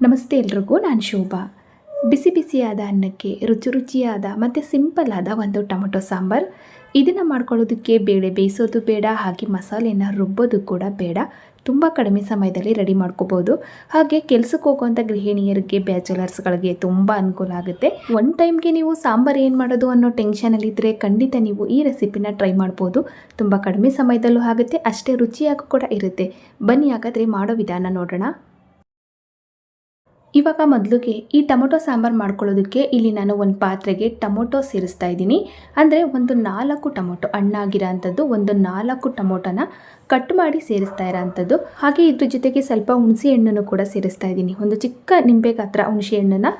ನಮಸ್ತೆ ಎಲ್ರಿಗೂ, ನಾನು ಶೋಭಾ. ಬಿಸಿ ಬಿಸಿಯಾದ ಅನ್ನಕ್ಕೆ, ರುಚಿ ರುಚಿಯಾದ, ಮತ್ತು ಸಿಂಪಲ್ ಆದ ಒಂದು ಟೊಮೊಟೊ ಸಾಂಬಾರ್. ಇದನ್ನು ಮಾಡ್ಕೊಳ್ಳೋದಕ್ಕೆ ಬೇಳೆ ಬೇಯಿಸೋದು ಬೇಡ, ಹಾಗೆ ಮಸಾಲೆನ ರುಬ್ಬೋದು ಕೂಡ ಬೇಡ. ತುಂಬ ಕಡಿಮೆ ಸಮಯದಲ್ಲಿ ರೆಡಿ ಮಾಡ್ಕೋಬೋದು. ಹಾಗೆ ಕೆಲಸಕ್ಕೆ ಹೋಗುವಂಥ ಗೃಹಿಣಿಯರಿಗೆ, ಬ್ಯಾಚುಲರ್ಸ್ಗಳಿಗೆ ತುಂಬ ಅನುಕೂಲ ಆಗುತ್ತೆ. ಒನ್ ಟೈಮ್ಗೆ ನೀವು ಸಾಂಬಾರು ಏನು ಮಾಡೋದು ಅನ್ನೋ ಟೆನ್ಷನಲ್ಲಿದ್ದರೆ ಖಂಡಿತ ನೀವು ಈ ರೆಸಿಪಿನ ಟ್ರೈ ಮಾಡ್ಬೋದು. ತುಂಬ ಕಡಿಮೆ ಸಮಯದಲ್ಲೂ ಆಗುತ್ತೆ, ಅಷ್ಟೇ ರುಚಿಯಾಗೂ ಕೂಡ ಇರುತ್ತೆ. ಬನ್ನಿ ಹಾಗಾದರೆ ಮಾಡೋ ವಿಧಾನ ನೋಡೋಣ. ಇವಾಗ ಮೊದಲಿಗೆ ಈ ಟೊಮೊಟೊ ಸಾಂಬಾರು ಮಾಡ್ಕೊಳ್ಳೋದಕ್ಕೆ ಇಲ್ಲಿ ನಾನು ಒಂದು ಪಾತ್ರೆಗೆ ಟೊಮೊಟೊ ಸೇರಿಸ್ತಾ ಇದ್ದೀನಿ. ಅಂದರೆ ಒಂದು ನಾಲ್ಕು ಟೊಮೊಟೊ ಹಣ್ಣಾಗಿರೋ ಅಂಥದ್ದು ಒಂದು ನಾಲ್ಕು ಟೊಮೊಟೊನ ಕಟ್ ಮಾಡಿ ಸೇರಿಸ್ತಾ ಇರೋಂಥದ್ದು. ಹಾಗೆ ಇದ್ರ ಜೊತೆಗೆ ಸ್ವಲ್ಪ ಹುಣಸೆ ಹಣ್ಣನ್ನು ಕೂಡ ಸೇರಿಸ್ತಾ ಇದ್ದೀನಿ. ಒಂದು ಚಿಕ್ಕ ನಿಂಬೆ ಗಾತ್ರ ಹುಣಸೆ ಹಣ್ಣನ್ನು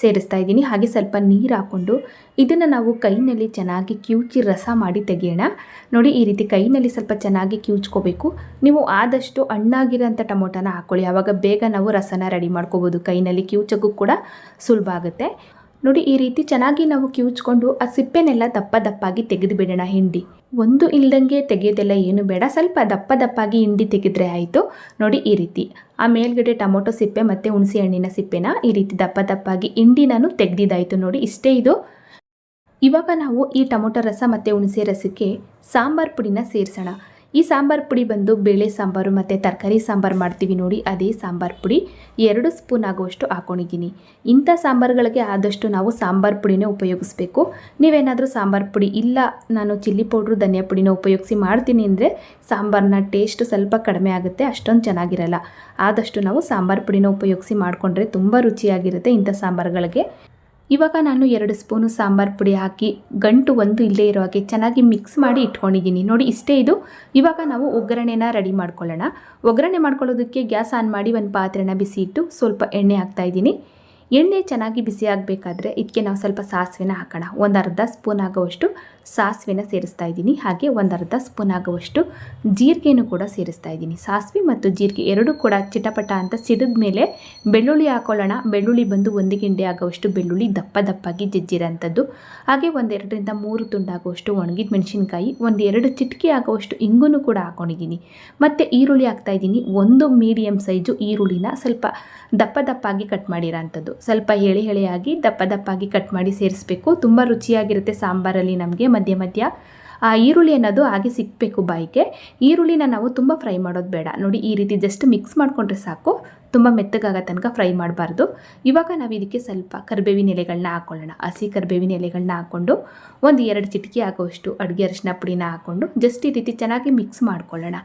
ಸೇರಿಸ್ತಾ ಇದ್ದೀನಿ. ಹಾಗೆ ಸ್ವಲ್ಪ ನೀರು ಹಾಕ್ಕೊಂಡು ಇದನ್ನು ನಾವು ಕೈನಲ್ಲಿ ಚೆನ್ನಾಗಿ ಕಿವುಚಿ ರಸ ಮಾಡಿ ತೆಗೆಯೋಣ. ನೋಡಿ, ಈ ರೀತಿ ಕೈನಲ್ಲಿ ಸ್ವಲ್ಪ ಚೆನ್ನಾಗಿ ಕಿವುಚ್ಕೋಬೇಕು ನೀವು ಆದಷ್ಟು ಹಣ್ಣಾಗಿರೋಂಥ ಟೊಮೊಟೊನ ಹಾಕ್ಕೊಳ್ಳಿ ಆವಾಗ ಬೇಗ ನಾವು ರಸನ ರೆಡಿ ಮಾಡ್ಕೋಬೋದು. ಕೈನಲ್ಲಿ ಕಿವುಚೋಕ್ಕೂ ಕೂಡ ಸುಲಭ ಆಗುತ್ತೆ ನೋಡಿ, ಈ ರೀತಿ ಚೆನ್ನಾಗಿ ನಾವು ಕಿವುಚ್ಕೊಂಡು ಆ ಸಿಪ್ಪೆನೆಲ್ಲ ದಪ್ಪ ದಪ್ಪಾಗಿ ತೆಗೆದು ಬಿಡೋಣ ಹಿಂಡಿ. ಒಂದು ಇಲ್ದಂಗೆ ತೆಗೆಯೋದೆಲ್ಲ ಏನು ಬೇಡ. ಸ್ವಲ್ಪ ದಪ್ಪ ದಪ್ಪಾಗಿ ಹಿಂಡಿ ತೆಗೆದ್ರೆ ಆಯಿತು. ನೋಡಿ, ಈ ರೀತಿ. ಆ ಮೇಲ್ಗಡೆ ಟೊಮೊಟೊ ಸಿಪ್ಪೆ ಮತ್ತು ಹುಣಸೆ ಹಣ್ಣಿನ ಸಿಪ್ಪೆನ ಈ ರೀತಿ ದಪ್ಪ ದಪ್ಪಾಗಿ ಹಿಂಡಿ ನಾನು ತೆಗೆದಿದ್ದಾಯಿತು. ನೋಡಿ, ಇಷ್ಟೇ ಇದು. ಇವಾಗ ನಾವು ಈ ಟೊಮೊಟೊ ರಸ ಮತ್ತು ಹುಣಸೆ ರಸಕ್ಕೆ ಸಾಂಬಾರು ಪುಡಿನ ಸೇರಿಸೋಣ. ಈ ಸಾಂಬಾರು ಪುಡಿ ಬಂದು ಬೇಳೆ ಸಾಂಬಾರು ಮತ್ತು ತರಕಾರಿ ಸಾಂಬಾರು ಮಾಡ್ತೀವಿ ನೋಡಿ, ಅದೇ ಸಾಂಬಾರು ಪುಡಿ. ಎರಡು ಸ್ಪೂನ್ ಆಗುವಷ್ಟು ಹಾಕೊಂಡಿದ್ದೀನಿ. ಇಂಥ ಸಾಂಬಾರುಗಳಿಗೆ ಆದಷ್ಟು ನಾವು ಸಾಂಬಾರು ಪುಡಿನೇ ಉಪಯೋಗಿಸ್ಬೇಕು. ನೀವೇನಾದರೂ ಸಾಂಬಾರು ಪುಡಿ ಇಲ್ಲ, ನಾನು ಚಿಲ್ಲಿ ಪೌಡ್ರು, ಧನಿಯಾ ಪುಡಿನ ಉಪಯೋಗಿಸಿ ಮಾಡ್ತೀನಿ ಅಂದರೆ ಸಾಂಬಾರನ್ನ ಟೇಸ್ಟ್ ಸ್ವಲ್ಪ ಕಡಿಮೆ ಆಗುತ್ತೆ, ಅಷ್ಟೊಂದು ಚೆನ್ನಾಗಿರಲ್ಲ. ಆದಷ್ಟು ನಾವು ಸಾಂಬಾರು ಪುಡಿನ ಉಪಯೋಗಿಸಿ ಮಾಡಿಕೊಂಡ್ರೆ ತುಂಬ ರುಚಿಯಾಗಿರುತ್ತೆ ಇಂಥ ಸಾಂಬಾರುಗಳಿಗೆ. ಇವಾಗ ನಾನು ಎರಡು ಸ್ಪೂನು ಸಾಂಬಾರು ಪುಡಿ ಹಾಕಿ ಗಂಟು ಒಂದು ಇಲ್ಲೇ ಇರೋ ಹಾಗೆ ಚೆನ್ನಾಗಿ ಮಿಕ್ಸ್ ಮಾಡಿ ಇಟ್ಕೊಂಡಿದ್ದೀನಿ. ನೋಡಿ, ಇಷ್ಟೇ ಇದು. ಇವಾಗ ನಾವು ಒಗ್ಗರಣೆನ ರೆಡಿ ಮಾಡ್ಕೊಳ್ಳೋಣ. ಒಗ್ಗರಣೆ ಮಾಡ್ಕೊಳ್ಳೋದಕ್ಕೆ ಗ್ಯಾಸ್ ಆನ್ ಮಾಡಿ ಒಂದು ಪಾತ್ರೆನ ಬಿಸಿ ಇಟ್ಟು ಸ್ವಲ್ಪ ಎಣ್ಣೆ ಹಾಕ್ತಾ ಇದ್ದೀನಿ. ಎಣ್ಣೆ ಚೆನ್ನಾಗಿ ಬಿಸಿ ಆಗಬೇಕಾದ್ರೆ ಇದಕ್ಕೆ ನಾವು ಸ್ವಲ್ಪ ಸಾಸಿವೆನ ಹಾಕೋಣ. ಒಂದು ಅರ್ಧ ಸ್ಪೂನ್ ಆಗುವಷ್ಟು ಸಾಸಿವೆನ ಸೇರಿಸ್ತಾ ಇದ್ದೀನಿ. ಹಾಗೆ ಒಂದರ್ಧ ಸ್ಪೂನ್ ಆಗುವಷ್ಟು ಜೀರಿಗೆನೂ ಕೂಡ ಸೇರಿಸ್ತಾ ಇದ್ದೀನಿ. ಸಾಸಿವೆ ಮತ್ತು ಜೀರಿಗೆ ಎರಡೂ ಕೂಡ ಚಿಟಪಟ ಅಂತ ಸಿಡಿದ ಮೇಲೆ ಬೆಳ್ಳುಳ್ಳಿ ಹಾಕೊಳ್ಳೋಣ. ಬೆಳ್ಳುಳ್ಳಿ ಬಂದು ಒಂದು ಗಿಂಡೆ ಆಗುವಷ್ಟು ಬೆಳ್ಳುಳ್ಳಿ ದಪ್ಪ ದಪ್ಪಾಗಿ ಜಜ್ಜಿರೋಂಥದ್ದು. ಹಾಗೆ ಒಂದೆರಡರಿಂದ ಮೂರು ತುಂಡಾಗುವಷ್ಟು ಒಣಗಿದ ಮೆಣಸಿನ್ಕಾಯಿ ಒಂದು ಎರಡು ಚಿಟಿಕೆ ಆಗುವಷ್ಟು ಇಂಗೂ ಕೂಡ ಹಾಕೊಂಡಿದ್ದೀನಿ. ಮತ್ತು ಈರುಳ್ಳಿ ಹಾಕ್ತಾ ಇದ್ದೀನಿ. ಒಂದು ಮೀಡಿಯಮ್ ಸೈಜು ಈರುಳ್ಳಿನ ಸ್ವಲ್ಪ ದಪ್ಪ ದಪ್ಪಾಗಿ ಕಟ್ ಮಾಡಿರೋಂಥದ್ದು. ಸ್ವಲ್ಪ ಎಳೆ ಎಳೆಯಾಗಿ ದಪ್ಪ ದಪ್ಪಾಗಿ ಕಟ್ ಮಾಡಿ ಸೇರಿಸಬೇಕು. ತುಂಬ ರುಚಿಯಾಗಿರುತ್ತೆ ಸಾಂಬಾರಲ್ಲಿ ನಮಗೆ. ಮಧ್ಯ ಮಧ್ಯ ಆ ಈರುಳ್ಳಿ ಅನ್ನೋದು ಹಾಗೆ ಸಿಕ್ಕಬೇಕು ಬಾಯಿಗೆ. ಈರುಳ್ಳಿನ ನಾವು ತುಂಬ ಫ್ರೈ ಮಾಡೋದು ಬೇಡ. ನೋಡಿ ಈ ರೀತಿ ಜಸ್ಟ್ ಮಿಕ್ಸ್ ಮಾಡಿಕೊಂಡ್ರೆ ಸಾಕು. ತುಂಬ ಮೆತ್ತಗಾಗೋ ತನಕ ಫ್ರೈ ಮಾಡಬಾರ್ದು. ಇವಾಗ ನಾವು ಇದಕ್ಕೆ ಸ್ವಲ್ಪ ಕರಿಬೇವಿನ ಎಲೆಗಳನ್ನ ಹಾಕ್ಕೊಳ್ಳೋಣ ಹಸಿ ಕರಿಬೇವಿನ ಎಲೆಗಳನ್ನ ಹಾಕ್ಕೊಂಡು ಒಂದು ಎರಡು ಚಿಟಿಕೆ ಆಗೋಷ್ಟು ಅಡುಗೆ ಅರಿಶಿನ ಪುಡಿನ ಹಾಕ್ಕೊಂಡು ಜಸ್ಟ್ ಈ ರೀತಿ ಚೆನ್ನಾಗಿ ಮಿಕ್ಸ್ ಮಾಡ್ಕೊಳ್ಳೋಣ.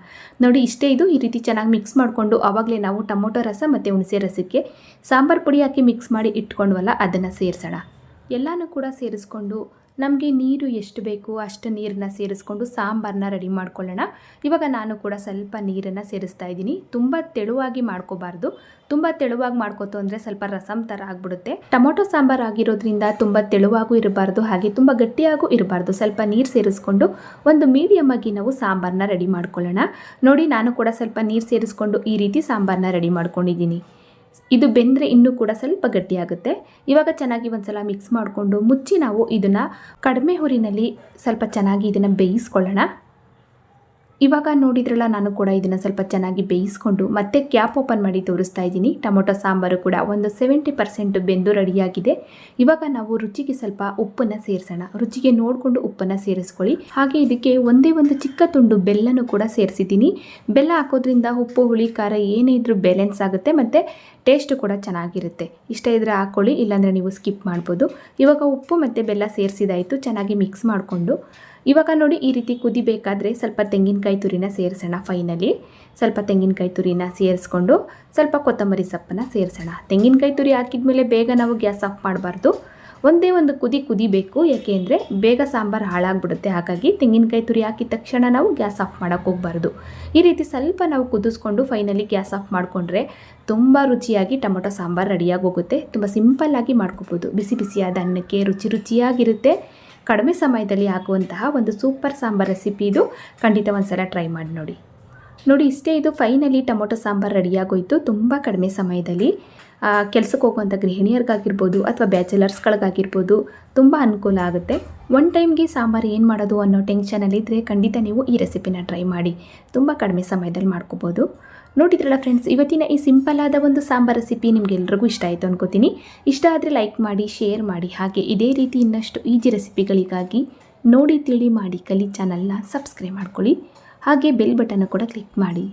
ನೋಡಿ ಇಷ್ಟೇ ಇದು. ಈ ರೀತಿ ಚೆನ್ನಾಗಿ ಮಿಕ್ಸ್ ಮಾಡಿಕೊಂಡು ಆವಾಗಲೇ ನಾವು ಟೊಮೊಟೊ ರಸ ಮತ್ತು ಹುಣಸೆ ರಸಕ್ಕೆ ಸಾಂಬಾರು ಪುಡಿ ಹಾಕಿ ಮಿಕ್ಸ್ ಮಾಡಿ ಇಟ್ಕೊಂಡ್ವಲ್ಲ, ಅದನ್ನು ಸೇರಿಸೋಣ. ಎಲ್ಲನೂ ಕೂಡ ಸೇರಿಸ್ಕೊಂಡು ನಮಗೆ ನೀರು ಎಷ್ಟು ಬೇಕು ಅಷ್ಟು ನೀರನ್ನ ಸೇರಿಸ್ಕೊಂಡು ಸಾಂಬಾರನ್ನ ರೆಡಿ ಮಾಡ್ಕೊಳ್ಳೋಣ. ಇವಾಗ ನಾನು ಕೂಡ ಸ್ವಲ್ಪ ನೀರನ್ನು ಸೇರಿಸ್ತಾ ಇದ್ದೀನಿ. ತುಂಬ ತೆಳುವಾಗಿ ಮಾಡ್ಕೋಬಾರ್ದು. ತುಂಬ ತೆಳುವಾಗಿ ಮಾಡ್ಕೋತು ಅಂದರೆ ಸ್ವಲ್ಪ ರಸಮ್ ಥರ ಆಗಿಬಿಡುತ್ತೆ. ಟೊಮೊಟೊ ಸಾಂಬಾರು ಆಗಿರೋದ್ರಿಂದ ತುಂಬ ತೆಳುವಾಗೂ ಇರಬಾರ್ದು, ಹಾಗೆ ತುಂಬ ಗಟ್ಟಿಯಾಗೂ ಇರಬಾರ್ದು. ಸ್ವಲ್ಪ ನೀರು ಸೇರಿಸ್ಕೊಂಡು ಒಂದು ಮೀಡಿಯಮ್ ಆಗಿ ನಾವು ಸಾಂಬಾರನ್ನ ರೆಡಿ ಮಾಡ್ಕೊಳ್ಳೋಣ. ನೋಡಿ, ನಾನು ಕೂಡ ಸ್ವಲ್ಪ ನೀರು ಸೇರಿಸ್ಕೊಂಡು ಈ ರೀತಿ ಸಾಂಬಾರನ್ನ ರೆಡಿ ಮಾಡ್ಕೊಂಡಿದ್ದೀನಿ. ಇದು ಬೆಂದರೆ ಇನ್ನೂ ಕೂಡ ಸ್ವಲ್ಪ ಗಟ್ಟಿಯಾಗುತ್ತೆ. ಇವಾಗ ಚೆನ್ನಾಗಿ ಒಂದ್ಸಲ ಮಿಕ್ಸ್ ಮಾಡಿಕೊಂಡು ಮುಚ್ಚಿ ನಾವು ಇದನ್ನು ಕಡಿಮೆ ಹುರಿನಲ್ಲಿ ಸ್ವಲ್ಪ ಚೆನ್ನಾಗಿ ಇದನ್ನು ಬೇಯಿಸ್ಕೊಳ್ಳೋಣ. ಇವಾಗ ನೋಡಿದ್ರಲ್ಲ ನಾನು ಕೂಡ ಇದನ್ನು ಸ್ವಲ್ಪ ಚೆನ್ನಾಗಿ ಬೇಯಿಸ್ಕೊಂಡು ಮತ್ತೆ ಕ್ಯಾಪ್ ಓಪನ್ ಮಾಡಿ ತೋರಿಸ್ತಾ ಇದ್ದೀನಿ. ಟೊಮೊಟೊ ಸಾಂಬಾರು ಕೂಡ ಒಂದು ಸೆವೆಂಟಿ ಪರ್ಸೆಂಟ್ ಬೆಂದು ರೆಡಿಯಾಗಿದೆ. ಇವಾಗ ನಾವು ರುಚಿಗೆ ಸ್ವಲ್ಪ ಉಪ್ಪನ್ನು ಸೇರಿಸೋಣ. ರುಚಿಗೆ ನೋಡಿಕೊಂಡು ಉಪ್ಪನ್ನು ಸೇರಿಸ್ಕೊಳ್ಳಿ. ಹಾಗೆ ಇದಕ್ಕೆ ಒಂದೇ ಒಂದು ಚಿಕ್ಕ ತುಂಡು ಬೆಲ್ಲನೂ ಕೂಡ ಸೇರಿಸಿದ್ದೀನಿ. ಬೆಲ್ಲ ಹಾಕೋದ್ರಿಂದ ಉಪ್ಪು, ಹುಳಿ, ಖಾರ ಏನೇ ಇದ್ರೂ ಬ್ಯಾಲೆನ್ಸ್ ಆಗುತ್ತೆ. ಮತ್ತು ಟೇಸ್ಟ್ ಕೂಡ ಚೆನ್ನಾಗಿರುತ್ತೆ. ಇಷ್ಟ ಇದ್ದರೆ ಹಾಕ್ಕೊಳ್ಳಿ ಇಲ್ಲಾಂದರೆ ನೀವು ಸ್ಕಿಪ್ ಮಾಡ್ಬೋದು. ಇವಾಗ ಉಪ್ಪು ಮತ್ತು ಬೆಲ್ಲ ಸೇರಿಸಿದಾಯಿತು, ಚೆನ್ನಾಗಿ ಮಿಕ್ಸ್ ಮಾಡಿಕೊಂಡು. ಇವಾಗ ನೋಡಿ, ಈ ರೀತಿ ಕುದಿಬೇಕಾದ್ರೆ ಸ್ವಲ್ಪ ತೆಂಗಿನಕಾಯಿ ತುರಿನ ಸೇರಿಸೋಣ ಫೈನಲಿ ಸ್ವಲ್ಪ ತೆಂಗಿನಕಾಯಿ ತುರಿನ ಸೇರಿಸ್ಕೊಂಡು, ಸ್ವಲ್ಪ ಕೊತ್ತಂಬರಿ ಸೊಪ್ಪನ್ನು ಸೇರಿಸೋಣ. ತೆಂಗಿನಕಾಯಿ ತುರಿ ಹಾಕಿದ ಮೇಲೆ ಬೇಗ ನಾವು ಗ್ಯಾಸ್ ಆಫ್ ಮಾಡಬಾರ್ದು. ಒಂದೇ ಒಂದು ಕುದಿ ಕುದಿಬೇಕು, ಯಾಕೆ ಅಂದರೆ ಬೇಗ ಸಾಂಬಾರು ಹಾಳಾಗ್ಬಿಡುತ್ತೆ. ಹಾಗಾಗಿ ತೆಂಗಿನಕಾಯಿ ತುರಿ ಹಾಕಿದ ತಕ್ಷಣ ನಾವು ಗ್ಯಾಸ್ ಆಫ್ ಮಾಡೋಕ್ಕೆ ಹೋಗಬಾರ್ದು. ಈ ರೀತಿ ಸ್ವಲ್ಪ ನಾವು ಕುದಿಸ್ಕೊಂಡು ಫೈನಲಿ ಗ್ಯಾಸ್ ಆಫ್ ಮಾಡಿಕೊಂಡ್ರೆ ತುಂಬ ರುಚಿಯಾಗಿ ಟೊಮೊಟೊ ಸಾಂಬಾರು ರೆಡಿಯಾಗಿ ಹೋಗುತ್ತೆ. ತುಂಬ ಸಿಂಪಲ್ಲಾಗಿ ಮಾಡ್ಕೋಬೋದು. ಬಿಸಿ ಬಿಸಿಯಾದ ಅನ್ನಕ್ಕೆ ರುಚಿ ರುಚಿಯಾಗಿರುತ್ತೆ. ಕಡಿಮೆ ಸಮಯದಲ್ಲಿ ಹಾಕುವಂತಹ ಒಂದು ಸೂಪರ್ ಸಾಂಬಾರ್ ರೆಸಿಪಿ ಇದು. ಖಂಡಿತ ಒಂದ್ಸಲ ಟ್ರೈ ಮಾಡಿ ನೋಡಿ. ನೋಡಿ, ಇಷ್ಟೇ ಇದು ಫೈನಲಿ ಟೊಮೊಟೊ ಸಾಂಬಾರು ರೆಡಿಯಾಗೋಯಿತು ತುಂಬ ಕಡಿಮೆ ಸಮಯದಲ್ಲಿ. ಕೆಲಸಕ್ಕೆ ಹೋಗುವಂಥ ಗೃಹಿಣಿಯರಿಗಾಗಿರ್ಬೋದು ಅಥವಾ ಬ್ಯಾಚುಲರ್ಸ್ಗಳಿಗಾಗಿರ್ಬೋದು ತುಂಬ ಅನುಕೂಲ ಆಗುತ್ತೆ. ಒನ್ ಟೈಮ್ಗೆ ಸಾಂಬಾರು ಏನು ಮಾಡೋದು ಅನ್ನೋ ಟೆನ್ಷನಲ್ಲಿದ್ದರೆ ಖಂಡಿತ ನೀವು ಈ ರೆಸಿಪಿನ ಟ್ರೈ ಮಾಡಿ. ತುಂಬ ಕಡಿಮೆ ಸಮಯದಲ್ಲಿ ಮಾಡ್ಕೋಬೋದು. ನೋಡಿದ್ರಲ್ಲ ಫ್ರೆಂಡ್ಸ್ ಇವತ್ತಿನ ಈ ಸಿಂಪಲ್ ಆದ ಒಂದು ಸಾಂಬಾರ್ ರೆಸಿಪಿ ನಿಮಗೆಲ್ರಿಗೂ ಇಷ್ಟ ಆಯಿತು ಅನ್ಕೋತೀನಿ. ಇಷ್ಟ ಆದರೆ ಲೈಕ್ ಮಾಡಿ ಶೇರ್ ಮಾಡಿ. ಹಾಗೆ ಇದೇ ರೀತಿ ಇನ್ನಷ್ಟು ಈಜಿ ರೆಸಿಪಿಗಳಿಗಾಗಿ ನೋಡಿ, ತಿಳಿ ಮಾಡಿ, ಕಲಿ ಚಾನಲ್ನ ಸಬ್ಸ್ಕ್ರೈಬ್ ಮಾಡ್ಕೊಳ್ಳಿ. ಹಾಗೆ ಬೆಲ್ ಬಟನ್ ಕೂಡ ಕ್ಲಿಕ್ ಮಾಡಿ.